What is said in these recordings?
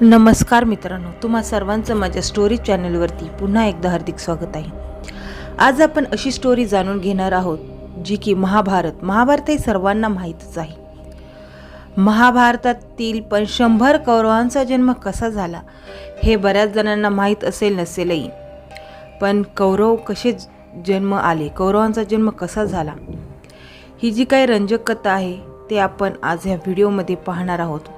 नमस्कार मित्रांनो तुम्हा सर्वांचं माझ्या स्टोरी चॅनलवरती पुन्हा एकदा हार्दिक स्वागत आहे. आज आपण अशी स्टोरी जाणून घेणार आहोत जी की महाभारत महाभारत हे सर्वांना माहीतच आहे. महाभारतातील पण शंभर कौरवांचा जन्म कसा झाला हे बऱ्याच जणांना माहीत असेल नसेलही. पण कौरव कसे जन्म आले कौरवांचा जन्म कसा झाला ही जी काही रंजक कथा आहे ते आपण आज ह्या व्हिडिओमध्ये पाहणार आहोत.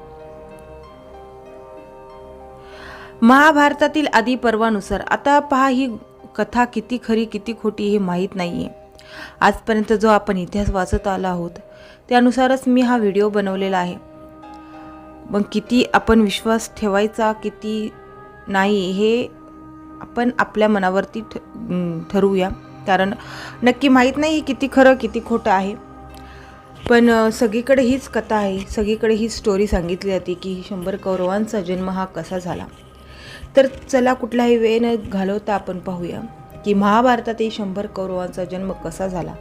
महाभारतातील आदी पर्वानुसार आता पहा ही कथा किती खरी किती खोटी हे माहीत नाही आहे आजपर्यंत जो आपण इतिहास वाचत आला आहोत त्यानुसारच मी हा व्हिडिओ बनवलेला आहे. मग किती आपण विश्वास ठेवायचा किती नाही हे आपण आपल्या मनावरती ठ ठरवूया. कारण नक्की माहीत नाही किती खरं किती खोटं आहे. पण सगळीकडे हीच कथा आहे. सगळीकडे ही स्टोरी सांगितली जाते की शंभर कौरवांचा जन्म हा कसा झाला. तर चला कुठलाही वेळ न घालवता आपण पाहूया की महाभारतातील शंभर कौरवांचा जन्म कसा झाला.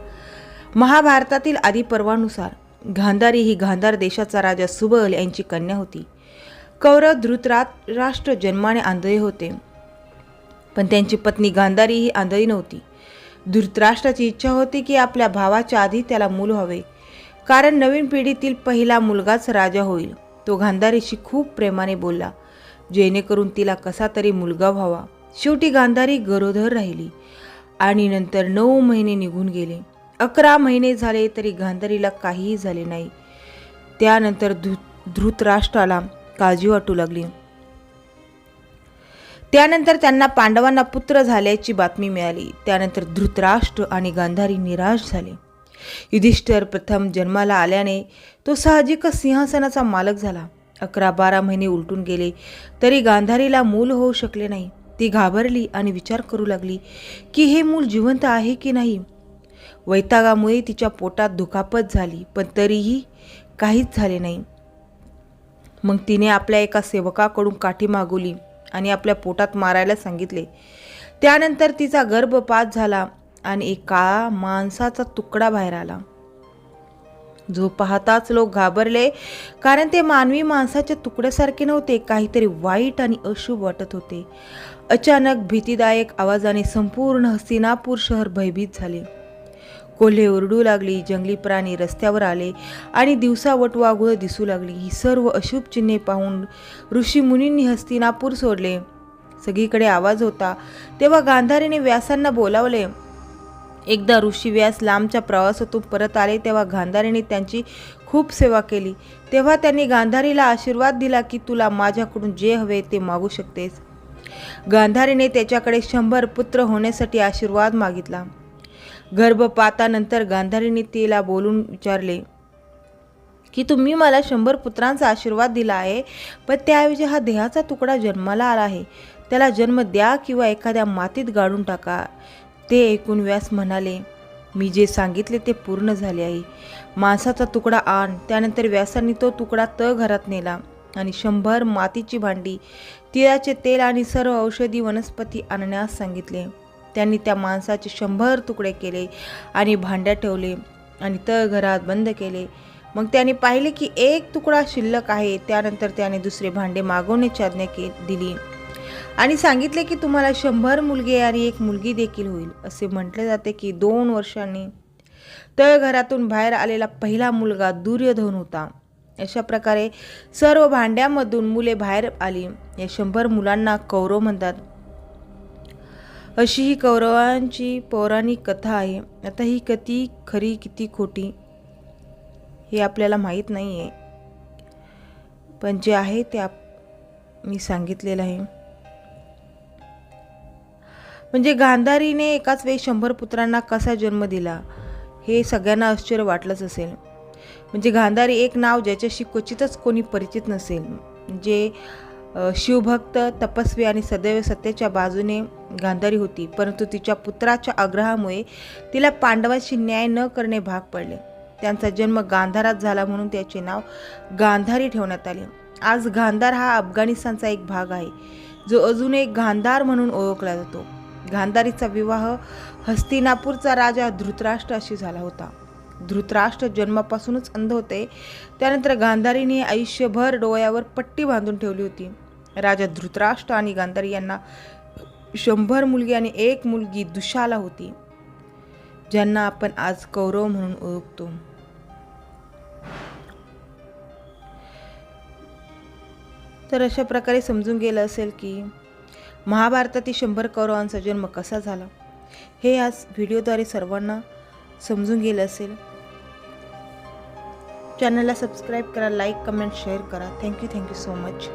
महाभारतातील आदी पर्वानुसार गांधारी ही गांधार देशाचा राजा सुबल यांची कन्या होती. कौरव धृतरात राष्ट्र जन्माने आंधळे होते. पण त्यांची पत्नी गांधारी ही आंधळी नव्हती. धृतराष्ट्राची इच्छा होती की आपल्या भावाच्या आधी त्याला मूल व्हावे. कारण नवीन पिढीतील पहिला मुलगाच राजा होईल तो गांधारीशी खूप प्रेमाने बोलला. जेणेकरून तिला कसा तरी मुलगा व्हावा. शेवटी गांधारी गरोदर राहिली आणि नंतर नऊ महिने निघून गेले. अकरा महिने झाले तरी गांधारीला काहीही झाले नाही. त्यानंतर धृ धृतराष्ट्राला काळजी वाटू लागली. त्यानंतर त्यांना पांडवांना पुत्र झाल्याची बातमी मिळाली. त्यानंतर धृतराष्ट्र आणि गांधारी निराश झाले. युधिष्ठिर प्रथम जन्माला आल्याने तो साहजिकच सिंहासनाचा मालक झाला. अकरा बारा महिने उलटून गेले तरी गांधारीला मूल होऊ शकले नाही. ती घाबरली आणि विचार करू लागली की हे मूल जिवंत आहे की नाही? वैतागामुळे तिच्या पोटात दुखापत झाली पण तरीही काहीच झाले नाही. मग तिने आपल्या एका सेवकाकडून काठी मागवली आणि आपल्या पोटात मारायला सांगितले. त्यानंतर तिचा गर्भपात झाला आणि एका माणसाचा तुकडा बाहेर आला. जो पाहताच लोक घाबरले कारण ते मानवी माणसाच्या तुकड्यासारखे नव्हते काहीतरी वाईट आणि अशुभ वाटत होते. अचानक भीतीदायक आवाजाने संपूर्ण हस्तिनापूर शहर भयभीत झाले. कोल्हे ओरडू लागली जंगली प्राणी रस्त्यावर आले आणि दिवसा वटवाघुळं दिसू लागली. ही सर्व अशुभ चिन्हे पाहून ऋषीमुनींनी हस्तिनापूर सोडले. सगळीकडे आवाज होता. तेव्हा गांधारीने व्यासांना बोलावले एकदा ऋषी व्यास लांबच्या प्रवासातून परत आले तेव्हा गांधारीने त्यांची खूप सेवा केली. तेव्हा त्यांनी गांधारीला आशीर्वाद दिला की तुला माझ्याकडून जे हवे ते मागू शकतेस. गांधारीने त्याच्याकडे शंभर पुत्र होण्यासाठी आशीर्वाद मागितला. गर्भपातानंतर गांधारीने तिला बोलून विचारले की तुम्ही मला शंभर पुत्रांचा आशीर्वाद दिला आहे पण त्याऐवजी हा देहाचा तुकडा जन्माला आला आहे. त्याला जन्म द्या किंवा एखाद्या मातीत गाडून टाका. ते ऐकून व्यास म्हणाले मी जे सांगितले ते पूर्ण झाले आहे. मांसाचा तुकडा आण. त्यानंतर व्यासांनी तो तुकडा त घरात नेला आणि शंभर मातीची भांडी तिळाचे तेल आणि सर्व औषधी वनस्पती आणण्यास सांगितले. त्यांनी त्या मांसाचे शंभर तुकडे केले आणि भांड्या ठेवले आणि तळ घरात बंद केले. मग त्याने पाहिले की एक तुकडा शिल्लक आहे. त्यानंतर त्याने दुसरे भांडे मागवण्याची आज्ञा के दिली. आणि सांगितले की तुम्हाला शंभर मुलगे आणि एक मुलगी देखील होईल. असे म्हटले जाते की दोन वर्षांनी तळघरातून बाहेर आलेला पहिला मुलगा दुर्योधन होता. अशा प्रकारे सर्व भांड्यामधून मुले बाहेर आली. या शंभर मुलांना कौरव म्हणतात. अशी ही कौरवांची पौराणिक कथा आहे. आता ही कधी खरी किती खोटी हे आपल्याला माहीत नाही आहे पण जे आहे ते आप मी सांगितलेलं आहे. म्हणजे गांधारीने एकाच वेळी शंभर पुत्रांना कसा जन्म दिला हे सगळ्यांना आश्चर्य वाटलंच असेल. म्हणजे गांधारी एक नाव ज्याच्याशी क्वचितच कोणी परिचित नसेल. जे शिवभक्त तपस्वी आणि सदैव सत्याच्या बाजूने गांधारी होती परंतु तिच्या पुत्राच्या आग्रहामुळे तिला पांडवांशी न्याय न करणे भाग पडले. त्यांचा जन्म गांधारात झाला म्हणून त्याचे नाव गांधारी ठेवण्यात आले. आज गांधार हा अफगाणिस्तानचा एक भाग आहे जो अजून एक गांधार म्हणून ओळखला जातो. गांधारीचा विवाह हस्तिनापूरचा राजा धृतराष्ट्राशी झाला होता. धृतराष्ट्र जन्मापासूनच अंध होते. त्यानंतर गांधारीने आयुष्यभर डोळ्यावर पट्टी बांधून ठेवली होती. राजा धृतराष्ट्र आणि गांधारी यांना शंभर मुलगी आणि एक मुलगी दुशाला होती ज्यांना आपण आज कौरव म्हणून ओळखतो. तर अशा प्रकारे समजून गेलं असेल की महाभारतातील शंभर कौरवांचा जन्म कसा झाला? हे आज व्हिडिओद्वारे सर्वांना समजून गेलं असेल. चॅनलला सबस्क्राईब करा लाईक कमेंट शेअर करा. Thank you thank you so much